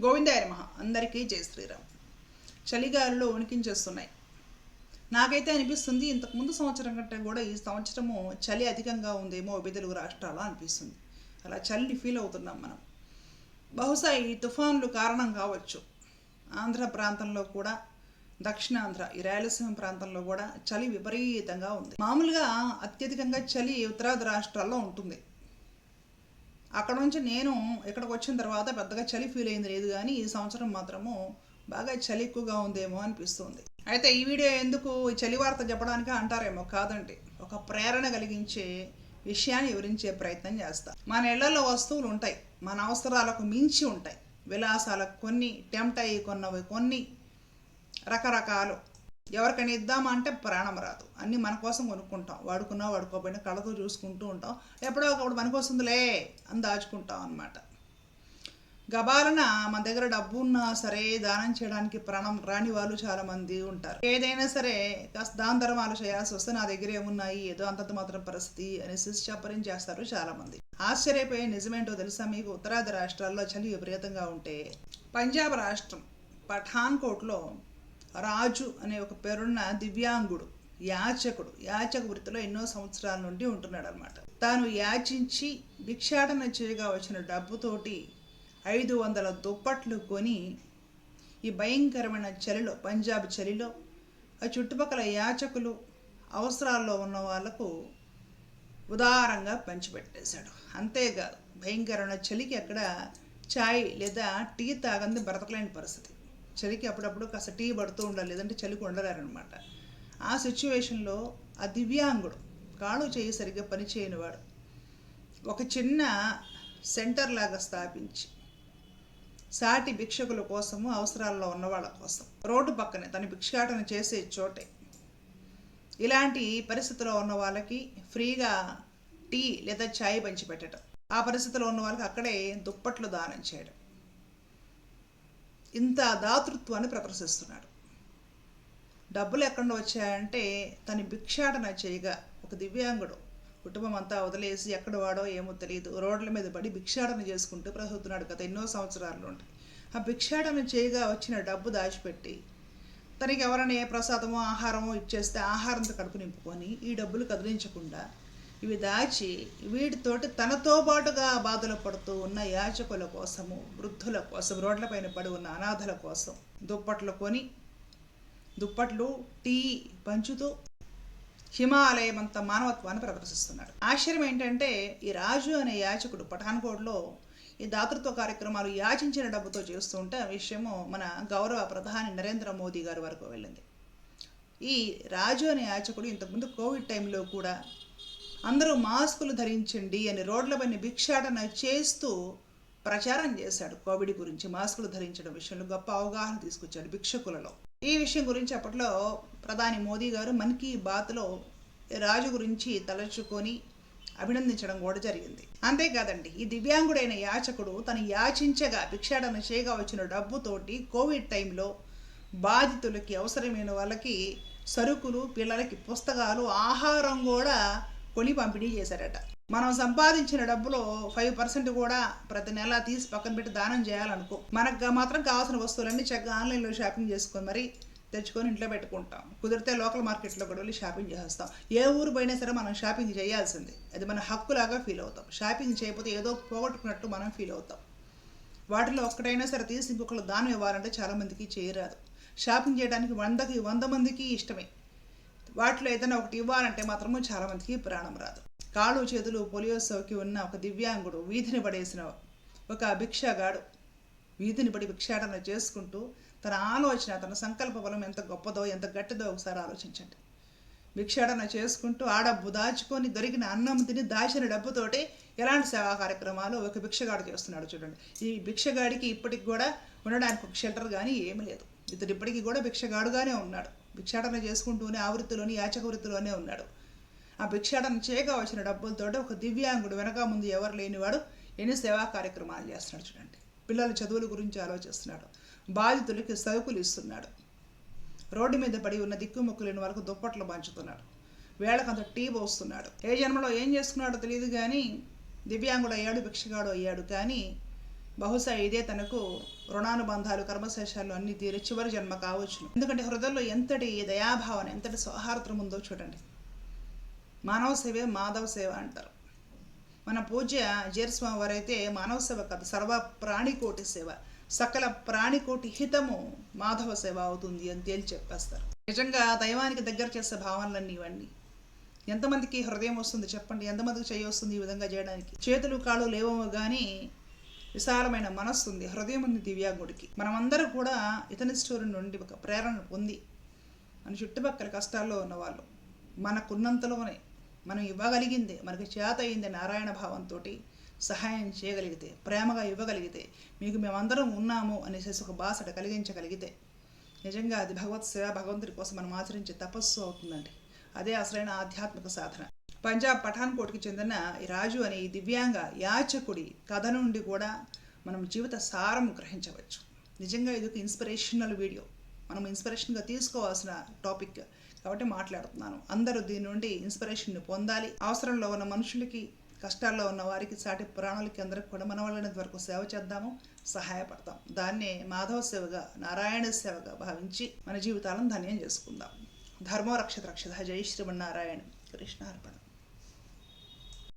గోవిందాయ నమ. అందరికీ జై శ్రీరామ్. చలిగాలిలో ఉనికించేస్తున్నాయి నాకైతే అనిపిస్తుంది ఇంతకుముందు సంవత్సరం కంటే కూడా ఈ సంవత్సరము చలి అధికంగా ఉందేమో ఉభయ తెలుగు రాష్ట్రాల్లో అనిపిస్తుంది. అలా చలిని ఫీల్ అవుతున్నాం మనం. బహుశా ఈ తుఫాన్లు కారణం కావచ్చు. ఆంధ్ర ప్రాంతంలో కూడా దక్షిణాంధ్ర ఈ రాయలసీమ ప్రాంతంలో కూడా చలి విపరీతంగా ఉంది. మామూలుగా అత్యధికంగా చలి ఉత్తరాది రాష్ట్రాల్లో ఉంటుంది. అక్కడ నుంచి నేను ఇక్కడికి వచ్చిన తర్వాత పెద్దగా చలి ఫీల్ అయింది లేదు కానీ ఈ సంవత్సరం మాత్రము బాగా చలి ఎక్కువగా ఉందేమో అనిపిస్తుంది. అయితే ఈ వీడియో ఎందుకు ఈ చలి వార్త చెప్పడానికి అంటారేమో కాదండి. ఒక ప్రేరణ కలిగించే విషయాన్ని వివరించే ప్రయత్నం చేస్తా. మన ఇళ్ళలో వస్తువులు ఉంటాయి. మన అవసరాలకు మించి ఉంటాయి. విలాసాలకు కొన్ని టెంప్ట్ అయ్యి కొన్నవి కొన్ని రకరకాలు. ఎవరికైనా ఇద్దామా అంటే ప్రాణం రాదు. అన్నీ మన కోసం కొనుక్కుంటాం. వాడుకున్నా వాడుకోపోయినా కళ్ళతో చూసుకుంటూ ఉంటాం. ఎప్పుడో ఒకప్పుడు మనకు వస్తుందిలే అని దాచుకుంటాం అనమాట గబాలన మన దగ్గర డబ్బు ఉన్నా సరే దానం చేయడానికి ప్రాణం రాని వాళ్ళు చాలా మంది ఉంటారు. ఏదైనా సరే కాస్త దాన ధర్మాలు చేయాల్సి వస్తే నా దగ్గర ఏమున్నాయి? ఏదో అంతంత మాత్రం పరిస్థితి అనేసి చెప్పరం చేస్తారు చాలా మంది ఆశ్చర్యపోయే నిజమేంటో తెలుసా మీకు? ఉత్తరాది రాష్ట్రాల్లో చలి విపరీతంగా ఉంటే పంజాబ్ రాష్ట్రం పఠాన్కోట్లో రాజు అనే ఒక పేరున్న దివ్యాంగుడు యాచకుడు. యాచక వృత్తిలో ఎన్నో సంవత్సరాల నుండి ఉంటున్నాడు అనమాట తాను యాచించి భిక్షాటన చేయగా వచ్చిన డబ్బుతోటి ఐదు వందల దుప్పట్లు కొని ఈ భయంకరమైన చలిలో పంజాబ్ చలిలో ఆ చుట్టుపక్కల యాచకులు అవసరాల్లో ఉన్న వాళ్ళకు ఉదారంగా పంచిపెట్టేశాడు. అంతేకాదు భయంకరమైన చలికి అక్కడ చాయ్ లేదా టీ తాగంది బ్రతకలేని పరిస్థితి. చలికి అప్పుడప్పుడు కాస్త టీ పడుతూ ఉండాలి లేదంటే చలికి ఉండలేరనమాట ఆ సిచ్యువేషన్లో ఆ దివ్యాంగుడు కాళ్ళు చేయి సరిగ్గా పనిచేయని వాడు ఒక చిన్న సెంటర్ లాగా స్థాపించి సాటి భిక్షకుల కోసము అవసరాల్లో ఉన్న వాళ్ళ కోసం రోడ్డు పక్కనే తన భిక్షాటన చేసే చోటే. ఇలాంటి పరిస్థితిలో ఉన్న వాళ్ళకి ఫ్రీగా టీ లేదా ఛాయ్ పంచిపెట్టడం. ఆ పరిస్థితిలో ఉన్న వాళ్ళకి అక్కడే దుప్పట్లు దానం చేయడం. ఇంత దాతృత్వాన్ని ప్రదర్శిస్తున్నాడు. డబ్బులు ఎక్కడ వచ్చాయంటే తన భిక్షాటన చేయగా ఒక దివ్యాంగుడు కుటుంబం అంతా వదిలేసి ఎక్కడ వాడో ఏమో తెలియదు రోడ్ల మీద పడి భిక్షాటన చేసుకుంటూ బ్రతుకుతున్నాడు గత ఎన్నో సంవత్సరాల నుండి. ఆ భిక్షాటన చేయగా వచ్చిన డబ్బు దాచిపెట్టి తనకి ఎవరైనా ఏ ప్రసాదమో ఆహారమో ఇచ్చేస్తే ఆహారంతో కడుపు నింపుకొని ఈ డబ్బులు కదిలించకుండా ఇవి దాచి వీటితోటి తనతో పాటుగా బాధలు పడుతూ ఉన్న యాచకుల కోసము వృద్ధుల కోసం రోడ్లపైన పడి ఉన్న అనాథల కోసం దుప్పట్లు కొని దుప్పట్లు టీ పంచుతూ హిమాలయం అంత మానవత్వాన్ని ప్రదర్శిస్తున్నాడు. ఆశ్చర్యం ఏంటంటే ఈ రాజు అనే యాచకుడు పఠాన్కోట్లో ఈ దాతృత్వ కార్యక్రమాలు యాచించిన డబ్బుతో చేస్తుంటే ఆ విషయము మన గౌరవ ప్రధాని నరేంద్ర మోదీ గారి వరకు వెళ్ళింది. ఈ రాజు అనే యాచకుడు ఇంతకుముందు కోవిడ్ టైంలో కూడా అందరూ మాస్కులు ధరించండి అని రోడ్లపైన భిక్షాటన చేస్తూ ప్రచారం చేశాడు కోవిడ్ గురించి. మాస్కులు ధరించడం విషయంలో గొప్ప అవగాహన తీసుకొచ్చాడు భిక్షకులలో. ఈ విషయం గురించి అప్పట్లో ప్రధాని మోదీ గారు మన్ కీ బాత్లో రాజు గురించి తలచుకొని అభినందించడం కూడా జరిగింది. అంతేకాదండి ఈ దివ్యాంగుడైన యాచకుడు తను యాచించగా భిక్షాటన చేయగా వచ్చిన డబ్బుతోటి కోవిడ్ టైంలో బాధితులకి అవసరమైన వాళ్ళకి సరుకులు పిల్లలకి పుస్తకాలు ఆహారం కూడా కొని పంపిణీ చేశారట. మనం సంపాదించిన డబ్బులో ఫైవ్ పర్సెంట్ కూడా ప్రతి నెల తీసి పక్కన పెట్టి దానం చేయాలనుకో మనకు మాత్రం కావాల్సిన వస్తువులన్నీ చక్కగా ఆన్లైన్లో షాపింగ్ చేసుకొని మరి తెచ్చుకొని ఇంట్లో పెట్టుకుంటాం. కుదిరితే లోకల్ మార్కెట్లో కూడా వెళ్ళి షాపింగ్ చేస్తాం ఏ ఊరు పోయినా సరే మనం షాపింగ్ చేయాల్సింది. అది మన హక్కులాగా ఫీల్ అవుతాం. షాపింగ్ చేయకపోతే ఏదో పోగొట్టుకున్నట్టు మనం ఫీల్ అవుతాం. వాటిలో ఒక్కటైనా సరే తీసి ఇంకొకరు దానం ఇవ్వాలంటే చాలామందికి చేయరాదు షాపింగ్ చేయడానికి వందకి వంద మందికి ఇష్టమే. వాటిలో ఏదైనా ఒకటి ఇవ్వాలంటే మాత్రము చాలామందికి ప్రాణం రాదు. కాళ్ళు చేతులు పోలియో సోకి ఉన్న ఒక దివ్యాంగుడు వీధిని పడేసిన ఒక భిక్షగాడు వీధిని పడి భిక్షాటన చేసుకుంటూ తన ఆలోచన తన సంకల్ప బలం ఎంత గొప్పదో ఎంత గట్టిదో ఒకసారి ఆలోచించండి. భిక్షాటన చేసుకుంటూ ఆ డబ్బు దాచుకొని దొరికిన అన్నం తిని దాచిన డబ్బుతోటి ఎలాంటి సేవా కార్యక్రమాలు ఒక భిక్షగాడు చేస్తున్నాడు చూడండి. ఈ భిక్షగాడికి ఇప్పటికి కూడా ఉండడానికి ఒక షెల్టర్ కానీ ఏమీ లేదు. ఇతడు ఇప్పటికీ కూడా భిక్షగాడుగానే ఉన్నాడు. భిక్షాటన చేసుకుంటూనే ఆ వృత్తిలోని యాచక వృత్తిలోనే ఉన్నాడు. ఆ భిక్షాటన చేయగా వచ్చిన డబ్బులతో ఒక దివ్యాంగుడు వెనక ముందు ఎవరు లేనివాడు ఎన్ని సేవా కార్యక్రమాలు చేస్తున్నాడు చూడండి. పిల్లల చదువుల గురించి ఆలోచిస్తున్నాడు. బాధితులకి సరుకులు ఇస్తున్నాడు. రోడ్డు మీద పడి ఉన్న దిక్కుముక్కు లేని వాళ్ళకు దుప్పట్లు పంచుతున్నాడు. వేళకంత టీ పోస్తున్నాడు. ఏ జన్మలో ఏం చేసుకున్నాడో తెలియదు కానీ దివ్యాంగుడు అయ్యాడు భిక్షగాడు అయ్యాడు కానీ బహుశా ఇదే తనకు రుణానుబంధాలు కర్మశేషాలు అన్ని తీరి చివరి జన్మ కావచ్చు. ఎందుకంటే హృదయంలో ఎంతటి దయాభావన ఎంతటి సౌహార్ద్రం ఉందో చూడండి. మానవ సేవే మాధవ సేవ అంటారు. మన పూజ్య జీరస్వామి వారైతే మానవ సేవ కాదు సర్వ ప్రాణికోటి సేవ సకల ప్రాణికోటి హితము మాధవ సేవ అవుతుంది అని తేల్చి చెప్పేస్తారు. నిజంగా దైవానికి దగ్గర చేసే భావనలన్నీ ఇవన్నీ. ఎంతమందికి హృదయం వస్తుంది చెప్పండి ఎంతమందికి చేయి వస్తుంది ఈ విధంగా చేయడానికి? చేతులు కాళ్ళు లేవో కానీ విశాలమైన మనస్సు ఉంది హృదయం ఉంది దివ్యాంగుడికి. మనమందరూ కూడా ఇతని స్టోరీ నుండి ఒక ప్రేరణ పొంది మన చుట్టుపక్కల కష్టాల్లో ఉన్నవాళ్ళు మనకున్నంతలోనే మనం ఇవ్వగలిగిందే మనకి చేత అయింది నారాయణ భావంతో సహాయం చేయగలిగితే ప్రేమగా ఇవ్వగలిగితే మీకు మేమందరం ఉన్నాము అనేసి ఒక బాసట కలిగించగలిగితే నిజంగా అది భగవత్ సేవ భగవంతుడి కోసం మనం ఆచరించే తపస్సు అవుతుందండి. అదే అసలైన ఆధ్యాత్మిక సాధన. పంజాబ్ పఠాన్కోట్కి చెందిన ఈ రాజు అనే ఈ దివ్యాంగ యాచకుడి కథ నుండి కూడా మనం జీవిత సారం గ్రహించవచ్చు. నిజంగా ఇది ఒక ఇన్స్పిరేషనల్ వీడియో. మనం ఇన్స్పిరేషన్గా తీసుకోవాల్సిన టాపిక్ కాబట్టి మాట్లాడుతున్నాను. అందరూ దీని నుండి ఇన్స్పిరేషన్ని పొందాలి. అవసరంలో ఉన్న మనుషులకి కష్టాల్లో ఉన్న వారికి సాటి ప్రాణులకి అందరికి కూడా మన వాళ్ళని వరకు సేవ చేద్దాము సహాయపడతాం. దాన్నే మాధవ సేవగా నారాయణ సేవగా భావించి మన జీవితాలను ధన్యం చేసుకుందాం. ధర్మో రక్షత రక్షత. జై శ్రీమన్నారాయణ. కృష్ణార్పణ.